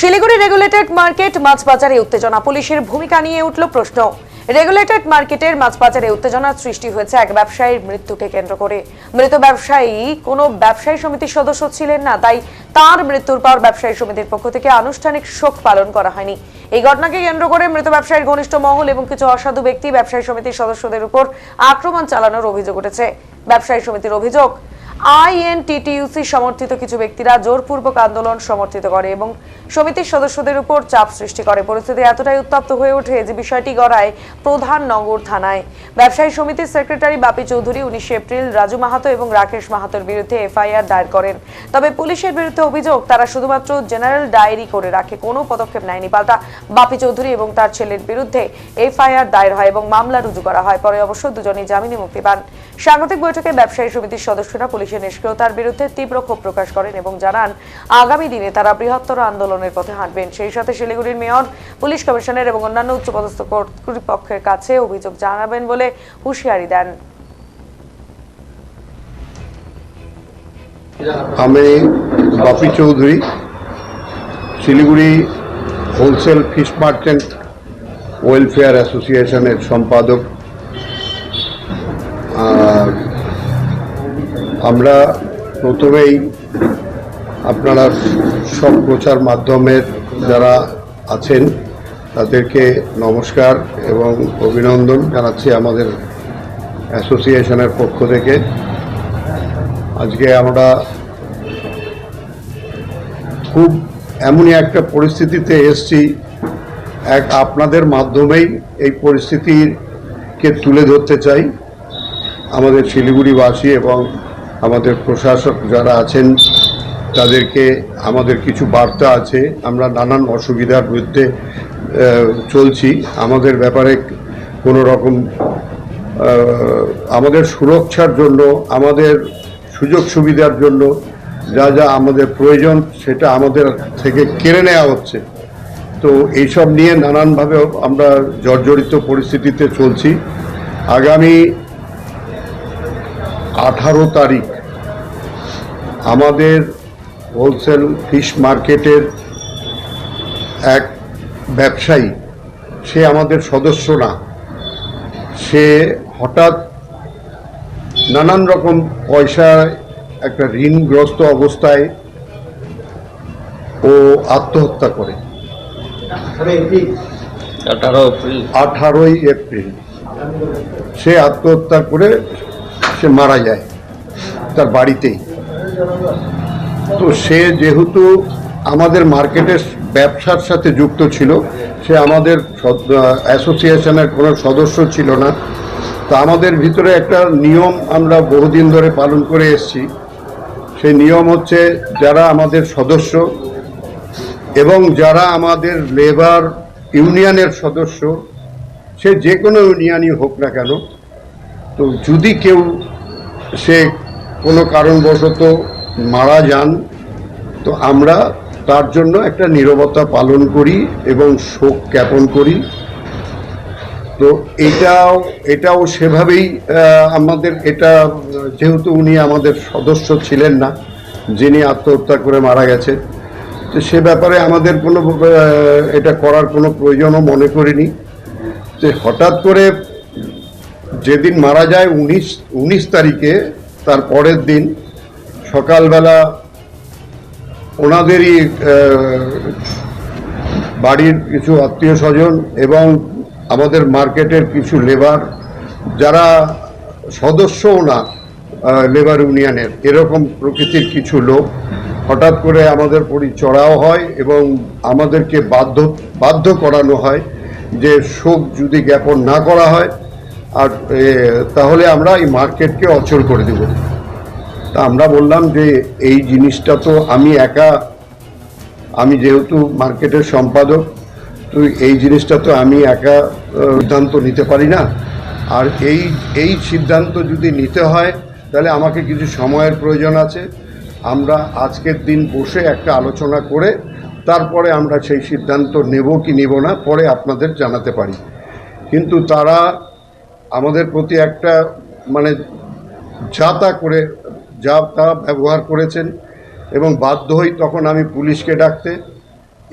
Siliguri regulated market মাছ বাজারে উত্তেজনা। পুলিশের ভূমিকা নিয়ে উঠল প্রশ্ন। রেগুলেটেড মার্কেটের মাছ বাজারে উত্তেজনার সৃষ্টি হয়েছে এক ব্যবসায়ীর মৃত্যুকে কেন্দ্র করে। মৃত ব্যবসায়ী কোনো ব্যবসায়ী সমিতির সদস্য ছিলেন না, তাই তার মৃত্যুর পর ব্যবসায়ী সমিতির পক্ষ থেকে আনুষ্ঠানিক শোক পালন করা হয়নি। এই ঘটনাকে কেন্দ্র করে মৃত ব্যবসায়ীর ঘনিষ্ঠ মহল এবং কিছু অসাধু ব্যক্তি ব্যবসায়ী সমিতির সদস্যদের উপর আক্রমণ চালানোর অভিযোগ উঠেছে। ব্যবসায়ী সমিতির অভিযোগ আইএনটিটিইউসি সমর্থিত কিছু ব্যক্তিরা জোরপূর্বক আন্দোলন সমর্থিত করে এবং সমিতির সদস্যদের উপর চাপ সৃষ্টি করে। পরিস্থিতি এতটাই উত্তপ্ত হয়ে ওঠে যে বিষয়টি গড়ায় প্রধান নগর থানায়। ব্যবসায়ী সমিতির সেক্রেটারি বাপি চৌধুরী উনিশে এপ্রিল রাজু মাহাতো এবং রাকেশ মাহাতোর বিরুদ্ধে এফআইআর দায়ের করেন। তবে পুলিশের বিরুদ্ধে অভিযোগ, তারা শুধুমাত্র জেনারেল ডায়েরি করে রাখে, কোনো পদক্ষেপ নেয়নি। পাল্টা বাপি চৌধুরী এবং তার ছেলের বিরুদ্ধে এফআইআর দায়ের হয় এবং মামলা রুজু করা হয়। পরে অবশ্য দুজনেই জামিনে মুক্তি পান। স্বাগতিক বৈঠকে ব্যবসায়ী সমিতির সদস্যরা পুলিশের নিষ্ক্রিয়তার বিরুদ্ধে তীব্র ক্ষোভ প্রকাশ করেন এবং জানান, আগামী দিনে তারা বৃহত্তর আন্দোলনের পথে হাঁটবেন। সেই সাথে শিলিগুড়ির মেয়র, পুলিশ কমিশনার এবং অন্যান্য উচ্চপদস্থ কর্তৃপক্ষের কাছে অভিযোগ জানাবেন বলে হুঁশিয়ারি দেন। আমি Bapi Chowdhury, Siliguri wholesale fish merchant welfare অ্যাসোসিয়েশনের সম্পাদক। আমরা প্রথমেই আপনারা সব প্রচার মাধ্যমের যারা আছেন, তাদেরকে নমস্কার এবং অভিনন্দন জানাচ্ছি আমাদের অ্যাসোসিয়েশনের পক্ষ থেকে। আজকে আমরা খুব এমনই একটা পরিস্থিতিতে এসছি, এক আপনাদের মাধ্যমেই এই পরিস্থিতিকে তুলে ধরতে চাই। আমাদের শিলিগুড়িবাসী এবং আমাদের প্রশাসক যারা আছেন, তাদেরকে আমাদের কিছু বার্তা আছে। আমরা নানান অসুবিধার বিরুদ্ধে চলছি। আমাদের ব্যাপারে কোনো রকম আমাদের সুরক্ষার জন্য, আমাদের সুযোগ সুবিধার জন্য যা যা আমাদের প্রয়োজন, সেটা আমাদের থেকে কেড়ে নেওয়া হচ্ছে। তো এইসব নিয়ে নানানভাবে আমরা জর্জরিত পরিস্থিতিতে চলছি। আগামী আঠারো তারিখ। আমাদের হোলসেল ফিশ মার্কেটের এক ব্যবসায়ী সে আমাদের সদস্য না। সে হঠাৎ নানান রকম পয়সা একটা ঋণগ্রস্ত অবস্থায় ও আত্মহত্যা করে। আঠারো আঠারোই এপ্রিল। সে আত্মহত্যা করে সে মারা যায় তার বাড়িতেই। তো সে যেহেতু আমাদের মার্কেটের ব্যবসার সাথে যুক্ত ছিল, সে আমাদের অ্যাসোসিয়েশনের কোনো সদস্য ছিল না, তো আমাদের ভিতরে একটা নিয়ম আমরা বহুদিন ধরে পালন করে এসেছি। সেই নিয়ম হচ্ছে যারা আমাদের সদস্য এবং যারা আমাদের লেবার ইউনিয়নের সদস্য, সে যে কোনো ইউনিয়নই হোক না কেন, তো যদি কেউ সে কোনো কারণবশত মারা যান, তো আমরা তার জন্য একটা নীরবতা পালন করি এবং শোক জ্ঞাপন করি। তো এটাও এটাও সেভাবেই আমাদের এটা, যেহেতু উনি আমাদের সদস্য ছিলেন না, যিনি আত্মহত্যা করে মারা গেছে, তো সে ব্যাপারে আমাদের কোনো এটা করার কোনো প্রয়োজনও মনে করিনি। যে হঠাৎ করে যেদিন মারা যায় উনিশ উনিশ তারিখে, তার পরের দিন সকালবেলা ওনাদেরই বাড়ির কিছু আত্মীয় স্বজন এবং আমাদের মার্কেটের কিছু লেবার, যারা সদস্যও না লেবার ইউনিয়নের, এরকম প্রকৃতির কিছু লোক, হঠাৎ করে আমাদের পরি চড়াও হয় এবং আমাদেরকে বাধ্য বাধ্য করানো হয় যে শোক যদি জ্ঞাপন না করা হয় আর তাহলে আমরা এই মার্কেটকে অচল করে দেব। তা আমরা বললাম যে এই জিনিসটা তো আমি একা, আমি যেহেতু মার্কেটের সম্পাদক, তো এই জিনিসটা তো আমি একা সিদ্ধান্ত নিতে পারি না। আর এই এই সিদ্ধান্ত যদি নিতে হয়, তাহলে আমাকে কিছু সময়ের প্রয়োজন আছে। আমরা আজকের দিন বসে একটা আলোচনা করে, তারপরে আমরা সেই সিদ্ধান্ত নেব কি নেব না, পরে আপনাদের জানাতে পারি। কিন্তু তারা আমাদের প্রতি একটা মানে যা তা করে যা তা ব্যবহার করেছেন এবং বাধ্য হই তখন আমি পুলিশকে ডাকতে।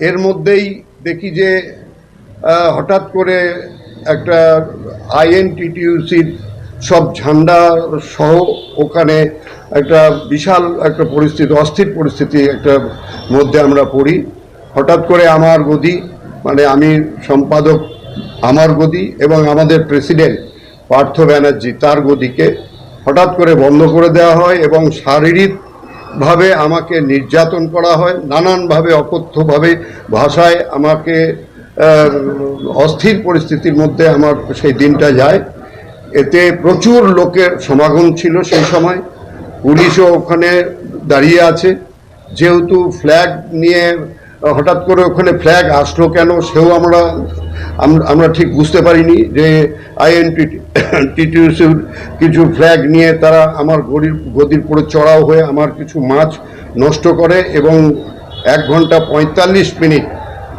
এর মধ্যেই দেখি যে হঠাৎ করে একটা আইএনটিটিউসির সব ঝান্ডা সহ ওখানে একটা বিশাল একটা পরিস্থিতি, অস্থির পরিস্থিতি একটা মধ্যে আমরা পড়ি। হঠাৎ করে আমার গদি মানে আমি সম্পাদক আমার গদি এবং আমাদের প্রেসিডেন্ট পার্থ ব্যানার্জি তার গদিকে হঠাৎ করে বন্ধ করে দেওয়া হয় এবং শারীরিকভাবে আমাকে নির্যাতন করা হয়, নানানভাবে অকথ্যভাবে ভাষায় আমাকে অস্থির পরিস্থিতির মধ্যে আমার সেই দিনটা যায়। এতে প্রচুর লোকের সমাগম ছিল সেই সময়। পুলিশও ওখানে দাঁড়িয়ে আছে। যেহেতু ফ্ল্যাগ নিয়ে হঠাৎ করে ওখানে ফ্ল্যাগ আসলো কেন সেও আমরা আমরা ঠিক বুঝতে পারিনি যে আইএনটিটিউসির কিছু ফ্ল্যাগ নিয়ে তারা আমার গদির গদির পরে চড়াও হয়ে আমার কিছু মাছ নষ্ট করে এবং এক ঘণ্টা পঁয়তাল্লিশ মিনিট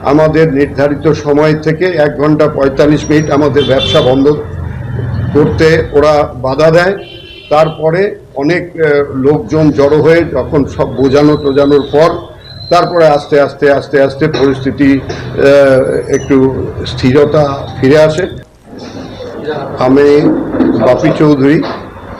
আমাদের নির্ধারিত সময় থেকে এক ঘণ্টা পঁয়তাল্লিশ মিনিট আমাদের ব্যবসা বন্ধ করতে ওরা বাধা দেয়। তারপরে অনেক লোকজন জড়ো হয়ে যখন সব বোঝানো টোজানোর পর তারপরে আস্তে আস্তে আস্তে আস্তে পরিস্থিতি একটু স্থিরতা ফিরে আসে। আমি বাপি চৌধুরী